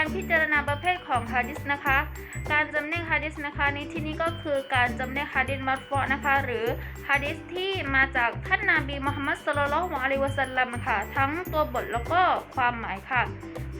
การพิจารณาประเภทของฮะดิษนะคะ การจำแนกฮะดิษนะคะในที่นี้ก็คือการจำแนกฮะดิษมัรฟอนะคะ หรือฮะดิษที่มาจากท่านนาบีมุฮัมมัดสุลลัลอฮุอะลัยฮิวะสัลลัมค่ะ ทั้งตัวบทแล้วก็ความหมายค่ะ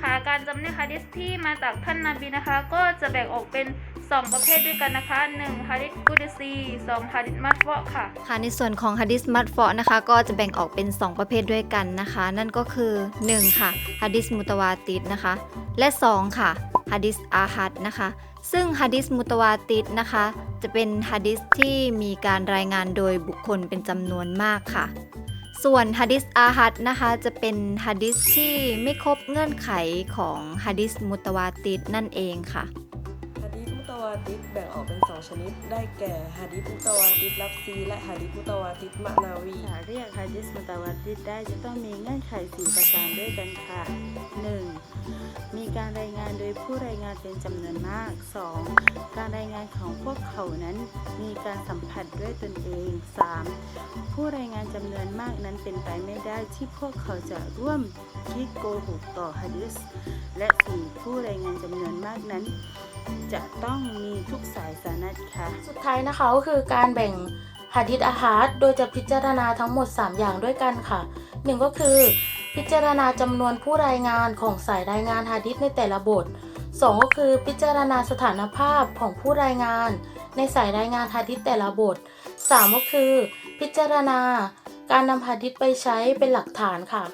ค่ะการจำแนกฮะดิษที่มาจากท่านนาบีนะคะ ก็จะแบ่งออกเป็น 2 ประเภทด้วยกันนะคะ1ฮะดิษกุดซี2ฮะดิษมัรฟอค่ะ ค่ะในส่วนของฮะดิษมัดฟอนะคะ ก็จะแบ่งออกเป็น 2 ประเภทด้วยกันนะคะ นั่นก็คือ 1 ค่ะฮะดิษมุตวาติดนะคะ และ 2 ค่ะฮะดิษอาฮัดนะคะ ซึ่งฮะดิษมุตวาติดนะคะ จะเป็นฮะดิษที่มีการรายงานโดยบุคคลเป็นจำนวนมากค่ะ ส่วนฮะดิษอาฮัดนะคะจะเป็นฮะดิษที่ไม่ครบเงื่อนไขของฮะดิษมุตวาติดนั่นเองค่ะาติแบ่งออกเป็น 2 ชนิด ได้แก่ฮะดีษมุตาวาติดลับซีและฮะดีษมุตาวาติมะนาวีค่ะเรียกฮะดิษมุตะวัตติดได้จะต้องมีเงื่อนไข4ประการด้วยกันค่ะ 1. มีการรายงานโดยผู้รายงานเป็นจำนวนมาก 2. การรายงานของพวกเขานั้น มีการสัมผัสด้วยตนเอง 3. ผู้รายงานจำนวนมากนั้นเป็นไปไม่ได้ที่พวกเขาจะร่วมคิดโกหกต่อฮะดิษและ 4. ผู้รายงานจำนวนมากนั้น จะต้องมีทุกสายสานัดคะ สุดท้ายนะคะก็คือการแบ่งหะดิษอาฮาดโดยจะพิจารณาทั้งหมด 3 อย่างด้วยกันค่ะหนึ่งก็คือ พิจารณาจำนวนผู้รายงานของสายรายงานหะดิษในแต่ละบท 2 ก็คือพิจารณาสถานภาพของผู้รายงาน ในสายรายงานหะดิษแต่ละบท 3 ก็คือ พิจารณาการนำหะดิษไปใช้เป็นหลักฐานค่ะ